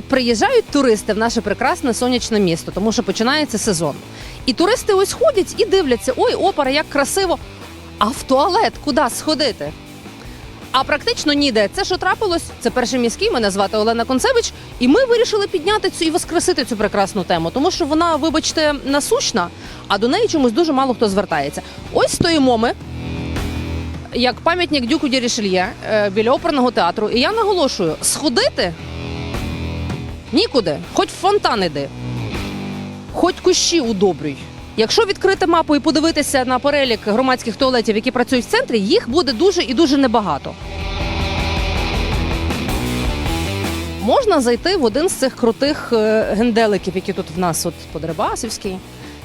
От приїжджають туристи в наше прекрасне сонячне місто, тому що починається сезон. І туристи ось ходять і дивляться: ой, опера, як красиво! А в туалет куди сходити? А практично ніде. Це що трапилось? Це перший міський. Мене звати Олена Концевич. І ми вирішили підняти цю і воскресити цю прекрасну тему, тому що вона, вибачте, насущна, а до неї чомусь дуже мало хто звертається. Ось стоїмо ми. Як пам'ятник Дюку Ді Рішельє е, біля оперного театру. І я наголошую: сходити нікуди, хоч в фонтан іди, хоч кущі удобрюй. Якщо відкрити мапу і подивитися на перелік громадських туалетів, які працюють в центрі, їх буде дуже і дуже небагато. Можна зайти в один з цих крутих е, генделиків, які тут в нас от по Дерибасівській,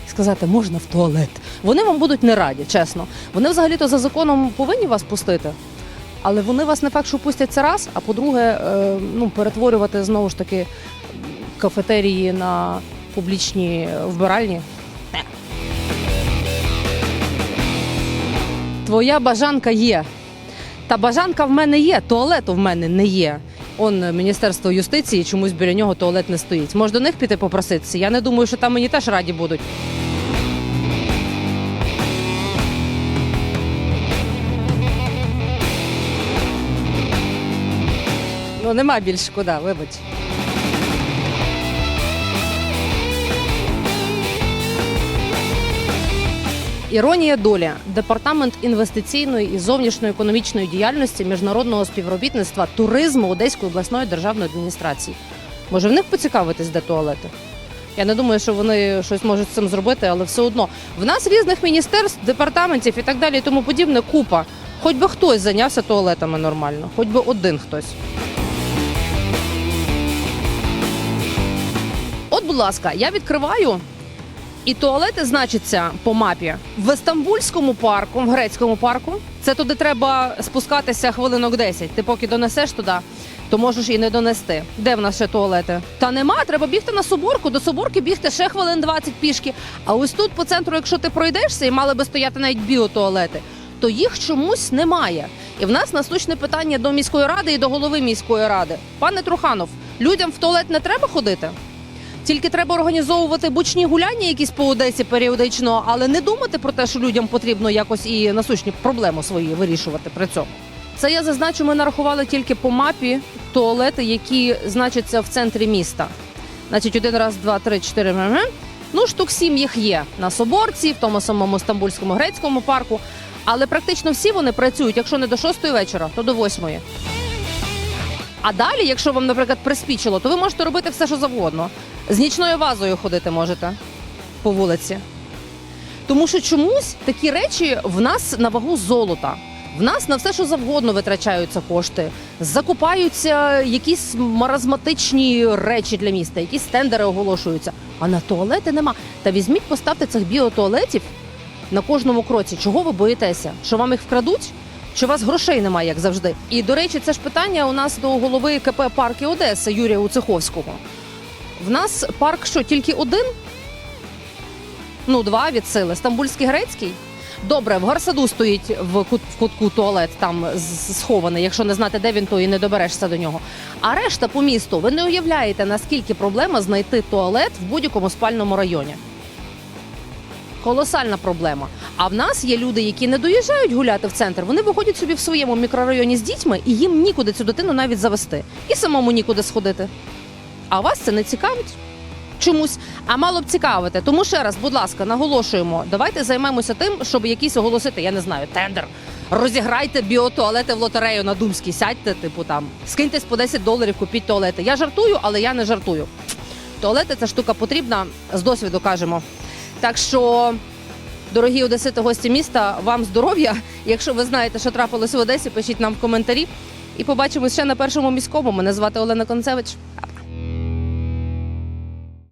і сказати, можна в туалет. Вони вам будуть не раді, чесно. Вони взагалі-то за законом повинні вас пустити. Але вони вас не факт, що пустять це раз, а по-друге, е, ну, перетворювати знову ж таки кафетерії на публічні вбиральні. Не. Твоя бажанка є. Та бажанка в мене є, туалету в мене не є. Он е, Міністерство юстиції, чомусь біля нього туалет не стоїть. Може до них піти попроситися? Я не думаю, що там мені теж раді будуть. Ну нема більше куди, вибач. Іронія долі департамент інвестиційної і зовнішньоекономічної діяльності міжнародного співробітництва туризму Одеської обласної державної адміністрації. Може, в них поцікавитись, де туалети? Я не думаю, що вони щось можуть з цим зробити, але все одно в нас різних міністерств, департаментів і так далі, і тому подібне купа. Хоч би хтось зайнявся туалетами нормально, хоч би один хтось. От, будь ласка, я відкриваю і туалети значаться по мапі в Стамбульському парку, в грецькому парку. Це туди треба спускатися хвилинок 10. Ти поки донесеш туди, то можеш і не донести. Де в нас ще туалети? Та нема, треба бігти на соборку. До соборки бігти ще хвилин 20 пішки. А ось тут по центру, якщо ти пройдешся, і мали би стояти навіть біотуалети, то їх чомусь немає. І в нас насущне питання до міської ради і до голови міської ради. Пане Труханов, людям в туалет не треба ходити? Тільки треба організовувати бучні гуляння якісь по Одесі періодично, але не думати про те, що людям потрібно якось і насущні проблеми свої вирішувати при цьому. Це я зазначу, ми нарахували тільки по мапі туалети, які значаться в центрі міста. Значить, один раз, два, три, чотири. Ну, штук сім їх є на Соборці, в тому самому Стамбульському грецькому парку. Але практично всі вони працюють, якщо не до шостої вечора, то до восьмої. А далі, якщо вам, наприклад, приспічило, то ви можете робити все, що завгодно. З нічною вазою ходити можете по вулиці. Тому що чомусь такі речі в нас на вагу золота. В нас на все, що завгодно витрачаються кошти, закупаються якісь маразматичні речі для міста, якісь тендери оголошуються. А на туалети нема. Та візьміть, поставте цих біотуалетів на кожному кроці. Чого ви боїтеся? Що вам їх вкрадуть? Чи у вас грошей немає, як завжди? І до речі, це ж питання у нас до голови КП Парки Одеси Юрія Уцеховського. В нас парк що, тільки один? Ну, два від сили. Стамбульський грецький. Добре, в Гарсаду стоїть в, кут, в кутку туалет, там схований. Якщо не знати, де він, то і не доберешся до нього. А решта по місту, ви не уявляєте, наскільки проблема знайти туалет в будь-якому спальному районі. Колосальна проблема. А в нас є люди, які не доїжджають гуляти в центр. Вони виходять собі в своєму мікрорайоні з дітьми, і їм нікуди цю дитину навіть завести. І самому нікуди сходити. А вас це не цікавить? Чомусь, а мало б цікавити. Тому ще раз, будь ласка, наголошуємо, давайте займемося тим, щоб якийсь оголосити, я не знаю, тендер. Розіграйте біотуалети в лотерею на Думській, сядьте, типу там, скиньтесь по 10 доларів, купіть туалети. Я жартую, але я не жартую. Туалети це штука потрібна, з досвіду кажемо. Так що, дорогі одесити, гості міста, вам здоров'я. Якщо ви знаєте, що трапилось в Одесі, пишіть нам в коментарі. І побачимось ще на першому міському. Мене звати Олена Концевич.